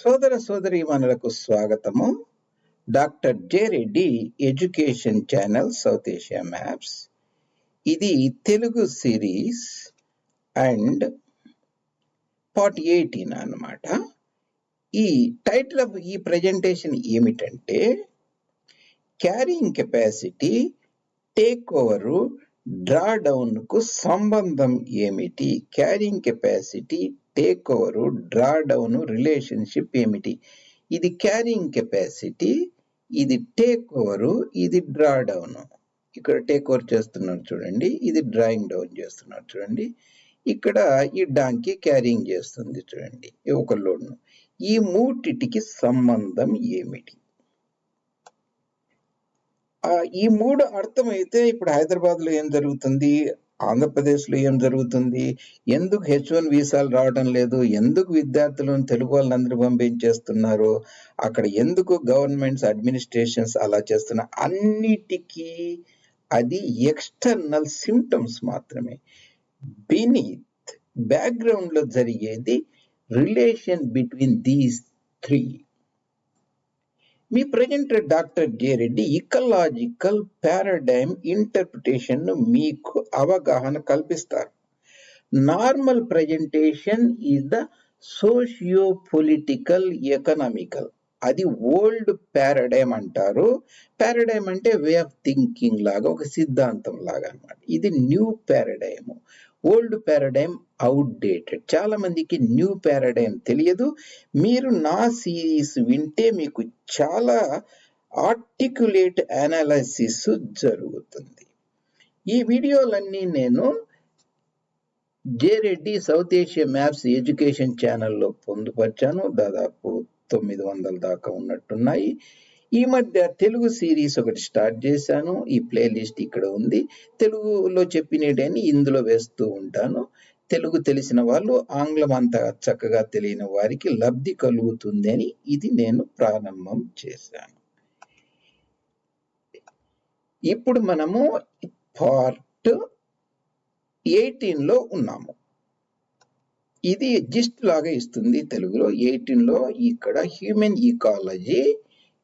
సోదర సోదరీమణులకు స్వాగతము. Doctor J Reddy education channel South Asia maps. ఇది Telugu series and part eighteen అన్నమాట. ఈ టైటిల్ ఆఫ్ ఈ ప్రజెంటేషన్ ఏమిటంటే carrying capacity take over draw డౌన్కు సంబంధం ఏమిటి? Carrying capacity take over draw down relationship ఏమిటి? ఇది క్యారింగ్ కెపాసిటీ ఇది టేక్ ఓవర్ ఇది డ్రా డౌన్ ఇక్కడ టేక్ ఓవర్ చేస్తున్నారు చూడండి ఇది డ్రాయింగ్ డౌన్ చేస్తున్నారు చూడండి. ఇక్కడ ఈ డాంకి క్యారింగ్ చేస్తుంది చూడండి ఒక లోడ్ను ఈ మూటిటికి సంబంధం ఏమిటి? ఆ, ఈ మూడు అర్థమైతే ఇప్పుడు హైదరాబాద్లో ఏం జరుగుతుంది? ఆంధ్రప్రదేశ్లో ఏం జరుగుతుంది? ఎందుకు హెచ్ వన్ వీసాలు రావడం లేదు? ఎందుకు విద్యార్థులను తెలుగు వాళ్ళందరూ పంపించేస్తున్నారు? అక్కడ ఎందుకు గవర్నమెంట్స్ అడ్మినిస్ట్రేషన్స్ అలా చేస్తున్న? అన్నిటికీ అది ఎక్స్టర్నల్ సిమ్టమ్స్ మాత్రమే. బీనీత్ బ్యాక్గ్రౌండ్లో జరిగేది relation between these three. Me presenter doctor J Reddy ecological paradigm ఇంటర్ప్రిటేషన్ను మీకు అవగాహన కల్పిస్తారు. Normal presentation is the socio political economical. అది ఓల్డ్ పారాడైమ్ అంటారు. పారాడైమ్ అంటే వే ఆఫ్ థింకింగ్ లాగా ఒక సిద్ధాంతం లాగా అన్నమాట. ఇది new paradigm. Old paradigm outdated చాలామందికి న్యూ పారాడైమ్ తెలియదు. మీరు నా సిరీస్ వింటే మీకు చాలా ఆర్టికులేట్ అనాలసిస్ జరుగుతుంది. ఈ వీడియోలన్నీ నేను J Reddy south Asia maps education ఛానల్లో పొందుపరిచాను. దాదాపు తొమ్మిది వందల దాకా ఉన్నట్టున్నాయి. ఈ మధ్య తెలుగు సిరీస్ ఒకటి స్టార్ట్ చేశాను. ఈ ప్లేలిస్ట్ ఇక్కడ ఉంది. తెలుగులో చెప్పినటని ఇందులో వేస్తూ ఉంటాను. తెలుగు తెలిసిన వాళ్ళు ఆంగ్లం అంత చక్కగా తెలియని వారికి లబ్ధి కలుగుతుంది అని ఇది నేను ప్రారంభం చేశాను. ఇప్పుడు మనము పార్ట్ ఎయిటీన్లో ఉన్నాము. ఇది జిస్ట్ లాగా ఇస్తుంది. తెలుగులో ఎయిటీన్లో ఇక్కడ హ్యూమన్ ఈకాలజీ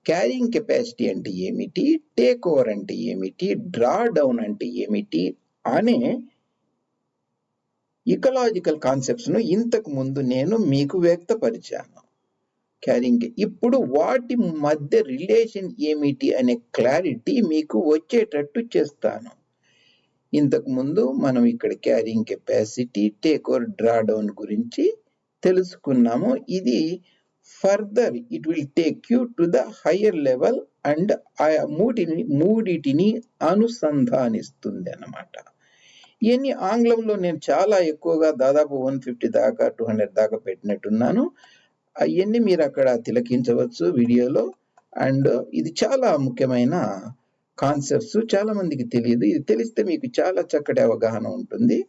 క్యారింగ్ కెపాసిటీ అంటే ఏమిటి టేక్ ఓవర్ అంటే ఏమిటి డ్రా డౌన్ అంటే ఏమిటి అనే ఇకలాజికల్ కాన్సెప్ట్స్ను ఇంతకు ముందు నేను మీకు వ్యక్తపరిచాను. క్యారింగ్ ఇప్పుడు వాటి మధ్య రిలేషన్ ఏమిటి అనే క్లారిటీ మీకు వచ్చేటట్టు చేస్తాను. ఇంతకు ముందు మనం ఇక్కడ carrying capacity take over drawdown గురించి తెలుసుకున్నాము. ఇది further it will take you to the higher level and ఆ మూటిని మూడిటిని అనుసంధానిస్తుంది అన్నమాట. ఇవన్నీ ఆంగ్లంలో నేను చాలా ఎక్కువగా దాదాపు వన్ ఫిఫ్టీ దాకా టూ హండ్రెడ్ దాకా పెట్టినట్టున్నాను. అవన్నీ మీరు అక్కడ తిలకించవచ్చు వీడియోలో. అండ్ ఇది చాలా ముఖ్యమైన కాన్సెప్ట్స్. చాలా మందికి తెలియదు. ఇది తెలిస్తే మీకు చాలా చక్కటి అవగాహన ఉంటుంది.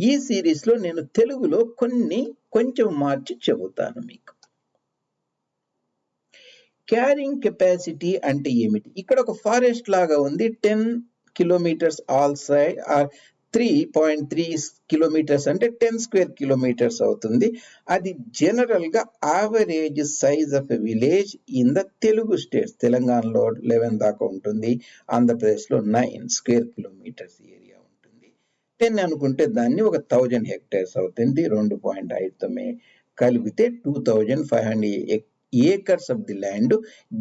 ఈ సిరీస్లో నేను తెలుగులో కొన్ని కొంచెం మార్చి చెబుతాను మీకు. క్యారింగ్ కెపాసిటీ అంటే ఏమిటి? ఇక్కడ ఒక ఫారెస్ట్ లాగా ఉంది. Ten kilometres all side or three point three kilometres అంటే టెన్ స్క్వేర్ కిలోమీటర్స్ అవుతుంది. అది జనరల్గా average size of a village in the Telugu states తెలంగాణలో లెవెన్ దాకా ఉంటుంది. ఆంధ్రప్రదేశ్లో నైన్ స్క్వేర్ కిలోమీటర్స్ ఏరియా ఉంటుంది. టెన్ అనుకుంటే దాన్ని ఒక థౌజండ్ హెక్టేర్స్ అవుతుంది. రెండు పాయింట్ ఐదుతో కలిపితే two thousand five hundred acres of the land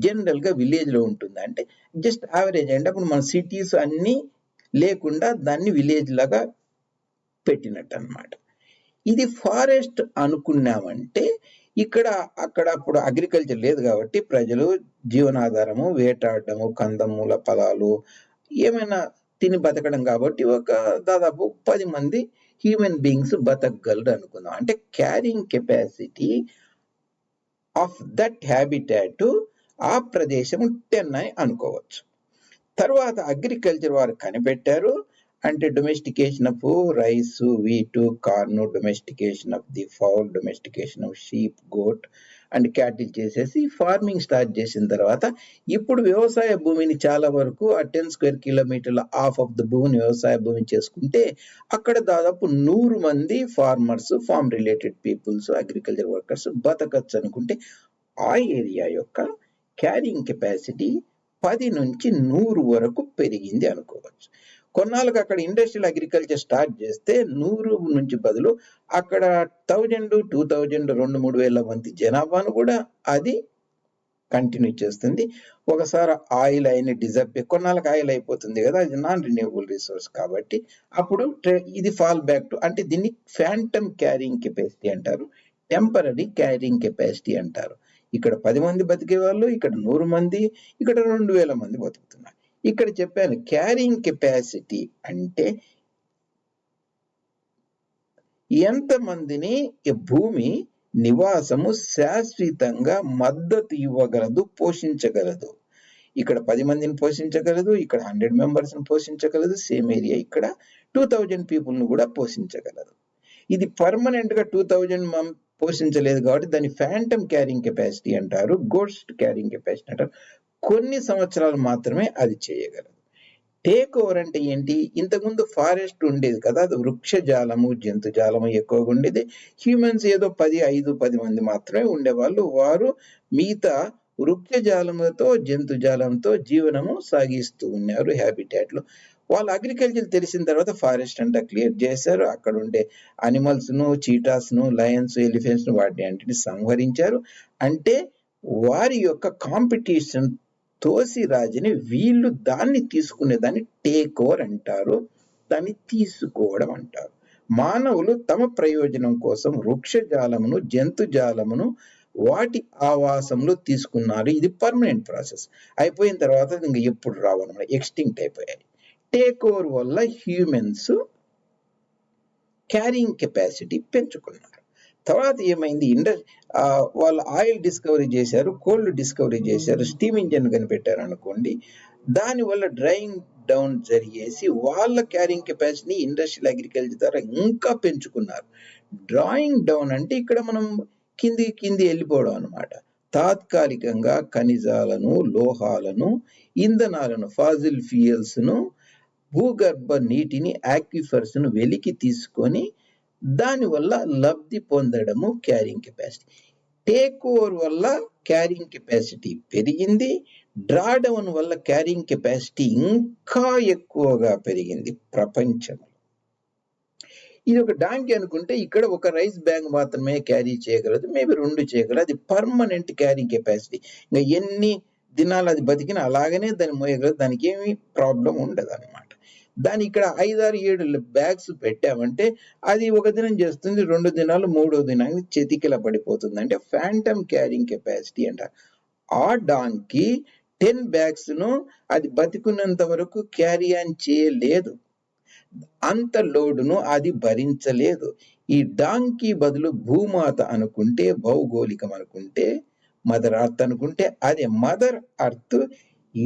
జనరల్గా విలేజ్లో ఉంటుంది. అంటే జస్ట్ యావరేజ్ అంటే అప్పుడు మన సిటీస్ అన్ని లేకుండా దాన్ని విలేజ్ లాగా పెట్టినట్టు అన్నమాట ఇది ఫారెస్ట్ అనుకున్నామంటే ఇక్కడ అక్కడ అప్పుడు అగ్రికల్చర్ లేదు కాబట్టి ప్రజలు జీవనాధారము వేటాడము కందమూల ఫలాలు ఏమైనా తిని బతకడం కాబట్టి ఒక దాదాపు పది మంది హ్యూమన్ బీయింగ్స్ బతకగలరు అనుకుందాం అంటే carrying capacity of that habitat ఆ ప్రదేశం టెన్ అని అనుకోవచ్చు. తర్వాత అగ్రికల్చర్ వారు కనిపెట్టారు. అంటే domestication of rice wheat corn domestication of the fowl domestication of sheep goat and cattle చేసేసి ఫార్మింగ్ స్టార్ట్ చేసిన తర్వాత ఇప్పుడు వ్యవసాయ భూమిని చాలా వరకు ఆ టెన్ స్క్వేర్ కిలోమీటర్ల హాఫ్ ఆఫ్ ద భూమిని వ్యవసాయ భూమి చేసుకుంటే అక్కడ దాదాపు నూరు మంది farmers farm related peoples agriculture workers బతకచ్చు అనుకుంటే ఆ ఏరియా యొక్క క్యారింగ్ కెపాసిటీ పది నుంచి నూరు వరకు పెరిగింది అనుకోవచ్చు. కొన్నాళ్ళకి అక్కడ ఇండస్ట్రియల్ అగ్రికల్చర్ స్టార్ట్ చేస్తే నూరు నుంచి బదులు అక్కడ థౌజండ్ టూ థౌజండ్ రెండు మూడు వేల మంది జనాభాను కూడా అది కంటిన్యూ చేస్తుంది. ఒకసారి ఆయిల్ అయిన డిజర్వ్ కొన్నాళ్ళకి ఆయిల్ అయిపోతుంది కదా అది నాన్ రిన్యూవబుల్ రిసోర్స్ కాబట్టి అప్పుడు ఇది ఫాల్ బ్యాక్ టు అంటే దీన్ని ఫ్యాంటమ్ క్యారింగ్ కెపాసిటీ అంటారు టెంపరీ క్యారింగ్ కెపాసిటీ అంటారు. ఇక్కడ పది మంది బతికే వాళ్ళు ఇక్కడ నూరు మంది ఇక్కడ రెండు వేల మంది బతుకుతున్నారు. ఇక్కడ చెప్పాను క్యారింగ్ కెపాసిటీ అంటే ఎంత మందిని భూమి నివాసము శాశ్వతంగా మద్దతు ఇవ్వగలదు పోషించగలదు. ఇక్కడ పది మందిని పోషించగలదు ఇక్కడ హండ్రెడ్ మెంబర్స్ని పోషించగలదు సేమ్ ఏరియా ఇక్కడ టూ థౌజండ్ పీపుల్ను కూడా పోషించగలదు. ఇది పర్మనెంట్గా టూ థౌజండ్ పోషించలేదు కాబట్టి దాన్ని ఫ్యాంటమ్ క్యారింగ్ కెపాసిటీ అంటారు గోస్ట్ క్యారింగ్ కెపాసిటీ అంటారు. కొన్ని సంవత్సరాలు మాత్రమే అది చేయగలదు. టేక్ ఓవర్ అంటే ఏంటి? ఇంతకుముందు ఫారెస్ట్ ఉండేది కదా అది వృక్షజాలము జంతుజాలము ఎక్కువగా ఉండేది. హ్యూమన్స్ ఏదో పది ఐదు పది మంది మాత్రమే ఉండేవాళ్ళు. వారు మిగతా వృక్షజాలముతో జంతుజాలంతో జీవనము సాగిస్తూ ఉన్నారు హ్యాబిటాట్లో వాళ్ళు అగ్రికల్చర్ తెలిసిన తర్వాత ఫారెస్ట్ అంతా క్లియర్ చేశారు. అక్కడ ఉండే అనిమల్స్ను లయన్స్ ఎలిఫెంట్స్ను వాటిని అన్నిటిని సంహరించారు. అంటే వారి యొక్క కాంపిటీషన్ తోసి రాజుని వీళ్ళు దాన్ని తీసుకునే దాన్ని టేక్ ఓవర్ అంటారు దాన్ని తీసుకోవడం అంటారు. మానవులు తమ ప్రయోజనం కోసం వృక్షజాలమును జంతుజాలమును జంతు జాలమును వాటి ఆవాసంలో తీసుకున్నారు. ఇది పర్మనెంట్ ప్రాసెస్ అయిపోయిన తర్వాత ఇంకా ఎప్పుడు రావన్నమాట ఎక్స్టింక్ట్ అయిపోయాయి. టేక్ ఓవర్ వల్ల హ్యూమెన్స్ క్యారింగ్ కెపాసిటీ పెంచుకున్నారు. తర్వాత ఏమైంది? ఇండస్ వాళ్ళు ఆయిల్ డిస్కవరీ చేశారు కోల్డ్ డిస్కవరీ చేశారు స్టీమ్ ఇంజన్ కనిపెట్టారు అనుకోండి దానివల్ల డ్రైయింగ్ డౌన్ జరిగేసి వాళ్ళ క్యారింగ్ కెపాసిటీని ఇండస్ట్రియల్ అగ్రికల్చర్ ద్వారా ఇంకా పెంచుకున్నారు. డ్రాయింగ్ డౌన్ అంటే ఇక్కడ మనం కింది కింది వెళ్ళిపోవడం అన్నమాట. తాత్కాలికంగా ఖనిజాలను లోహాలను ఇంధనాలను ఫాజిల్ ఫ్యూయల్స్ను భూగర్భ నీటిని యాక్విఫర్స్ను ను వెలికి తీసుకొని దానివల్ల లబ్ధి పొందడము క్యారింగ్ కెపాసిటీ టేక్ ఓవర్ వల్ల క్యారింగ్ కెపాసిటీ పెరిగింది. డ్రాడౌన్ వల్ల క్యారింగ్ కెపాసిటీ ఇంకా ఎక్కువగా పెరిగింది ప్రపంచంలో. ఇది ఒక డాంకి అనుకుంటే ఇక్కడ ఒక రైస్ బ్యాంగ్ మాత్రమే క్యారీ చేయగలదు. మేబీ రెండు చేయగలదు. అది పర్మనెంట్ క్యారింగ్ కెపాసిటీ ఇంకా ఎన్ని దినాలు అది బతికినా అలాగనే దాన్ని మోయగలదు. దానికి ఏమి ప్రాబ్లం ఉండదు అనమాట దాని ఇక్కడ ఐదారు ఏడు బ్యాగ్స్ పెట్టామంటే అది ఒక దినం చేస్తుంది రెండు దినాలు మూడో దినానికి చెతికిల పడిపోతుంది. అంటే ఫ్యాంటమ్ క్యారింగ్ కెపాసిటీ అంట. ఆ డాంకి టెన్ బ్యాగ్స్ను అది బతికున్నంత వరకు క్యారీ ఆన్ చేయలేదు. అంత లోడును అది భరించలేదు. ఈ డాంకీ బదులు భూమాత అనుకుంటే భౌగోళికం అనుకుంటే మదర్ అర్త్ అనుకుంటే అది మదర్ అర్త్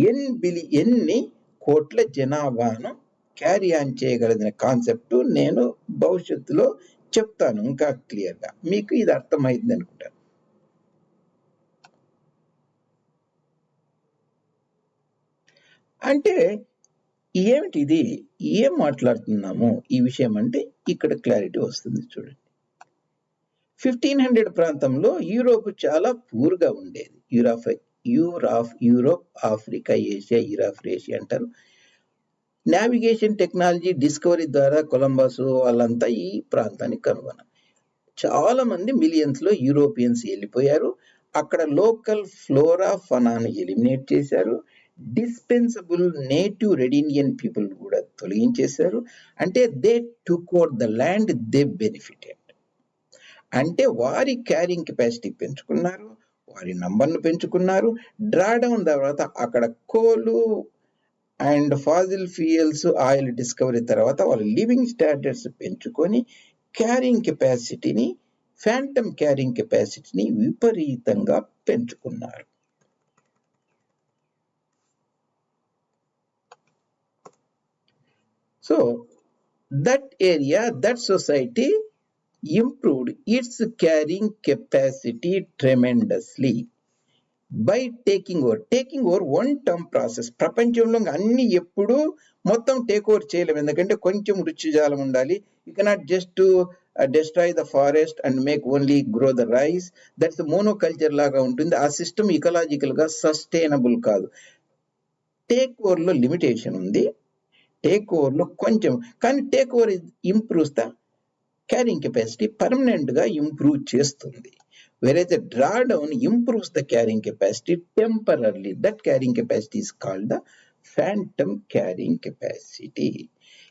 ఎన్ బిలి ఎన్ని కోట్ల జనాభాను క్యారీ ఆన్ చేయగలదనే కాన్సెప్ట్ నేను భవిష్యత్తులో చెప్తాను ఇంకా క్లియర్గా మీకు ఇది అర్థమైంది అనుకుంటాను అంటే ఏమిటి ఇది? ఏం మాట్లాడుతున్నాము? ఈ విషయం అంటే ఇక్కడ క్లారిటీ వస్తుంది చూడండి. ఫిఫ్టీన్ హండ్రెడ్ ప్రాంతంలో యూరోప్ చాలా పూర్గా ఉండేది. యూరాఫ్ యూరాఫ్ యూరోప్ ఆఫ్రికా ఏషియా యూరాఫ్ ఏషియా అంటారు. నావిగేషన్ టెక్నాలజీ డిస్కవరీ ద్వారా కొలంబస్ వాళ్ళంతా ఈ ప్రాంతాన్ని కనుగొన్నారు. చాలా మంది మిలియన్స్లో యూరోపియన్స్ వెళ్ళిపోయారు. అక్కడ లోకల్ ఫ్లోరా ఫనాను ఎలిమినేట్ చేశారు. డిస్పెన్సబుల్ నేటివ్ రెడినియన్ పీపుల్ కూడా తొలగించేశారు. అంటే they took out the land they benefited అంటే వారి క్యారింగ్ కెపాసిటీ పెంచుకున్నారు. వారి నంబర్ను పెంచుకున్నారు. డ్రాడౌన్ తర్వాత అక్కడ coal and fossil fuels oil discovery తర్వాత వాళ్ళ లివింగ్ స్టాండర్డ్స్ పెంచుకొని క్యారింగ్ కెపాసిటీని ఫ్యాంటమ్ క్యారింగ్ కెపాసిటీని విపరీతంగా పెంచుకున్నారు. So that area that society improved its carrying capacity tremendously. By taking over taking over one term process ప్రపంచంలో అన్ని ఎప్పుడూ మొత్తం టేక్ ఓవర్ చేయలేము. ఎందుకంటే కొంచెం రుచిజాలం ఉండాలి. You cannot just destroy the forest and make only grow the rice that's monoculture లాగా ఉంటుంది. ఆ సిస్టమ్ ఇకలాజికల్గా సస్టైనబుల్ కాదు. టేక్ ఓవర్లో లిమిటేషన్ ఉంది. టేక్ ఓవర్లో కొంచెం. కానీ take over improves the carrying capacity పర్మనెంట్గా ఇంప్రూవ్ చేస్తుంది. Whereas the drawdown improves the carrying capacity temporarily. That carrying capacity is called the phantom carrying capacity.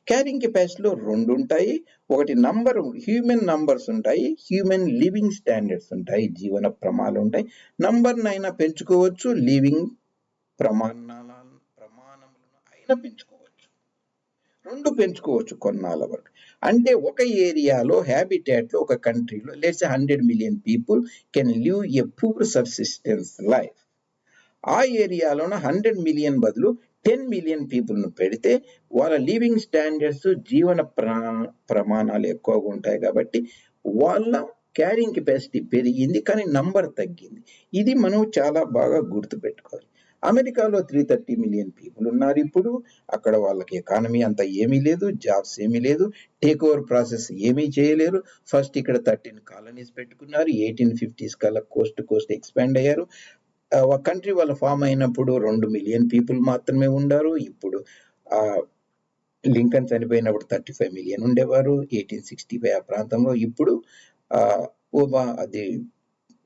Carrying కెపాసిటీలో రెండు ఉంటాయి ఒకటి నంబర్ హ్యూమన్ నంబర్స్ ఉంటాయి హ్యూమన్ లివింగ్ స్టాండర్డ్స్ ఉంటాయి జీవన ప్రమాణాలు ఉంటాయి నంబర్ అయినా పెంచుకోవచ్చు లివింగ్ ప్రమాణాల ప్రమాణములను అయినా పెంచుకోవచ్చు రెండు పెంచుకోవచ్చు కొన్నాళ్ళ వరకు అంటే ఒక ఏరియాలో హ్యాబిటాట్లో ఒక కంట్రీలో let's hundred million people can live a poor subsistence life ఆ ఏరియాలోన హండ్రెడ్ మిలియన్ బదులు టెన్ మిలియన్ పీపుల్ను పెడితే వాళ్ళ లివింగ్ స్టాండర్డ్స్ జీవన ప్రా ప్రమాణాలు ఎక్కువగా ఉంటాయి కాబట్టి వాళ్ళ క్యారింగ్ కెపాసిటీ పెరిగింది కానీ నంబర్ తగ్గింది. ఇది మనం చాలా బాగా గుర్తుపెట్టుకోవాలి. అమెరికాలో త్రీ థర్టీ మిలియన్ పీపుల్ ఉన్నారు ఇప్పుడు. అక్కడ వాళ్ళకి ఎకానమీ అంత ఏమీ లేదు జాబ్స్ ఏమీ లేదు టేక్ ఓవర్ ప్రాసెస్ ఏమీ చేయలేరు. ఫస్ట్ ఇక్కడ థర్టీన్ కాలనీస్ పెట్టుకున్నారు ఎయిటీన్ ఫిఫ్టీస్ కల్లా కోస్ట్ కోస్ట్ ఎక్స్పాండ్ అయ్యారు. ఒక కంట్రీ వాళ్ళ ఫామ్ అయినప్పుడు రెండు మిలియన్ పీపుల్ మాత్రమే ఉండారు. ఇప్పుడు లింకన్ చనిపోయినప్పుడు థర్టీ ఫైవ్ మిలియన్ ఉండేవారు. ఎయిటీన్ సిక్స్టీ ఫైవ్ ఆ ప్రాంతంలో. ఇప్పుడు ఓబా అది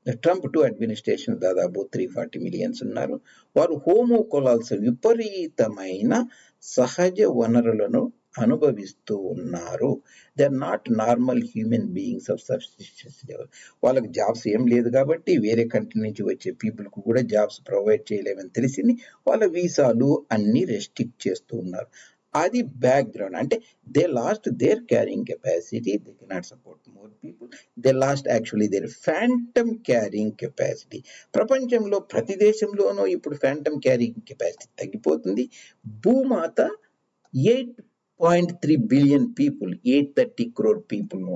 ట్రంప్ టు అడ్మినిస్ట్రేషన్ దాదాపు త్రీ ఫార్టీ మిలియన్స్ ఉన్నారు. వారు హోమోకొలాల్స్ విపరీతమైన సహజ వనరులను అనుభవిస్తూ ఉన్నారు. They are not normal human beings of substitutions level వాళ్ళకి జాబ్స్ ఏం లేదు కాబట్టి వేరే కంట్రీ నుంచి వచ్చే పీపుల్కి కూడా జాబ్స్ ప్రొవైడ్ చేయలేమని తెలిసింది. వాళ్ళ వీసాలు అన్నీ రెస్ట్రిక్ట్ చేస్తూ ఉన్నారు. అది బ్యాక్గ్రౌండ్ అంటే they lost their carrying capacity they cannot support more people they lost actually their phantom carrying capacity ప్రపంచంలో ప్రతి దేశంలోనూ ఇప్పుడు ఫ్యాంటమ్ క్యారింగ్ కెపాసిటీ తగ్గిపోతుంది. భూమాత eight point three billion people eight thirty crore పీపుల్ను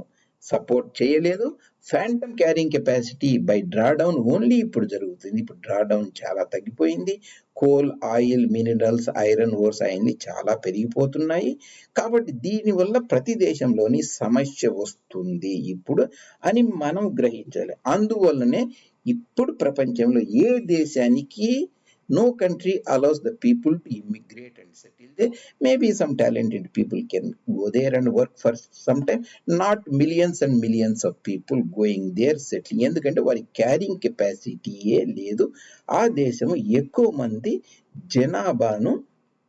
support చేయలేదు. Phantom carrying capacity by drawdown only ఇప్పుడు జరుగుతుంది. ఇప్పుడు డ్రాడౌన్ చాలా తగ్గిపోయింది. Coal oil minerals iron ores అవన్నీ చాలా పెరిగిపోతున్నాయి. కాబట్టి దీనివల్ల ప్రతి దేశంలోని సమస్య వస్తుంది ఇప్పుడు అని మనం గ్రహించాలి. అందువల్లనే ఇప్పుడు ప్రపంచంలో ఏ దేశానికి no country allows the people to immigrate and settle there maybe some talented people can go there and work for some time not millions and millions of people going there settling ఎందుకంటే వారి carrying కెపాసిటీయే లేదు ఆ దేశము ఎక్కువ మంది జనాభాను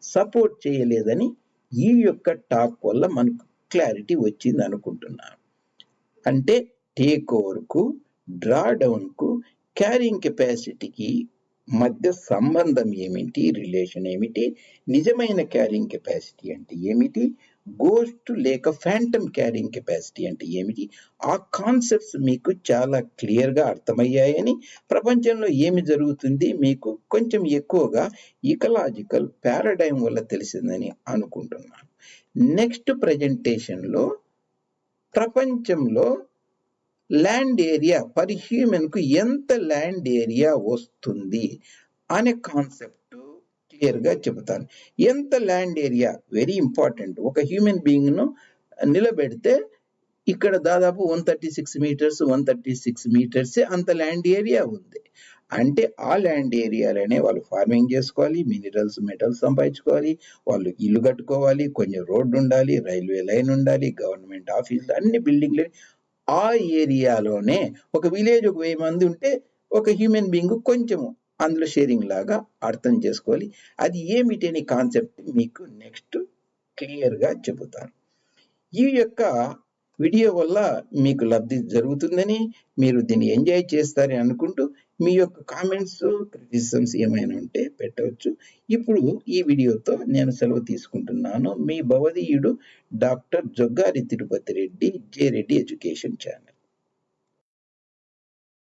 support చేయలేదని ఈ యొక్క టాక్ వల్ల మనకు క్లారిటీ వచ్చింది అనుకుంటున్నాను అంటే టేక్ ఓవర్కు డ్రా డౌన్కు క్యారింగ్ కెపాసిటీకి మధ్య సంబంధం ఏమిటి? రిలేషన్ ఏమిటి? నిజమైన క్యారింగ్ కెపాసిటీ అంటే ఏమిటి? గోస్ట్ లేక ఫ్యాంటమ్ క్యారింగ్ కెపాసిటీ అంటే ఏమిటి? ఆ కాన్సెప్ట్స్ మీకు చాలా క్లియర్గా అర్థమయ్యాయని ప్రపంచంలో ఏమి జరుగుతుంది? మీకు కొంచెం ఎక్కువగా ఇకలాజికల్ పారాడైమ్ వల్ల తెలిసిందని అనుకుంటున్నాను. నెక్స్ట్ ప్రజెంటేషన్లో ప్రపంచంలో ల్యాండ్ ఏరియా పర్ హ్యూమన్కు ఎంత ల్యాండ్ ఏరియా వస్తుంది అనే కాన్సెప్ట్ క్లియర్గా చెబుతాను. ఎంత ల్యాండ్ ఏరియా వెరీ ఇంపార్టెంట్ ఒక హ్యూమన్ బీయింగ్ను నిలబెడితే ఇక్కడ దాదాపు one thirty six meters one thirty six meters అంత ల్యాండ్ ఏరియా ఉంది. అంటే ఆ ల్యాండ్ ఏరియాలోనే వాళ్ళు ఫార్మింగ్ చేసుకోవాలి మినరల్స్ మెటల్స్ సంపాదించుకోవాలి వాళ్ళు ఇల్లు కట్టుకోవాలి కొంచెం రోడ్డు ఉండాలి రైల్వే లైన్ ఉండాలి గవర్నమెంట్ ఆఫీసులు అన్ని బిల్డింగ్లు ఆ ఏరియాలోనే ఒక విలేజ్ ఒక వెయ్యి మంది ఉంటే ఒక హ్యూమన్ బీయింగ్ కొంచెం అందులో షేరింగ్ లాగా అర్థం చేసుకోవాలి. అది ఏమిటి అనే కాన్సెప్ట్ మీకు నెక్స్ట్ క్లియర్గా చెబుతాను. ఈ యొక్క వీడియో వల్ల మీకు లబ్ధి జరుగుతుందని మీరు దీన్ని ఎంజాయ్ చేస్తారని అనుకుంటూ మీ యొక్క కామెంట్స్ క్రిటిసిజమ్స్ ఏమైనా ఉంటే పెట్టవచ్చు. ఇప్పుడు ఈ వీడియోతో నేను సెలవు తీసుకుంటున్నాను. మీ భవదీయుడు doctor Joggari Tirupati Reddy J Reddy education channel.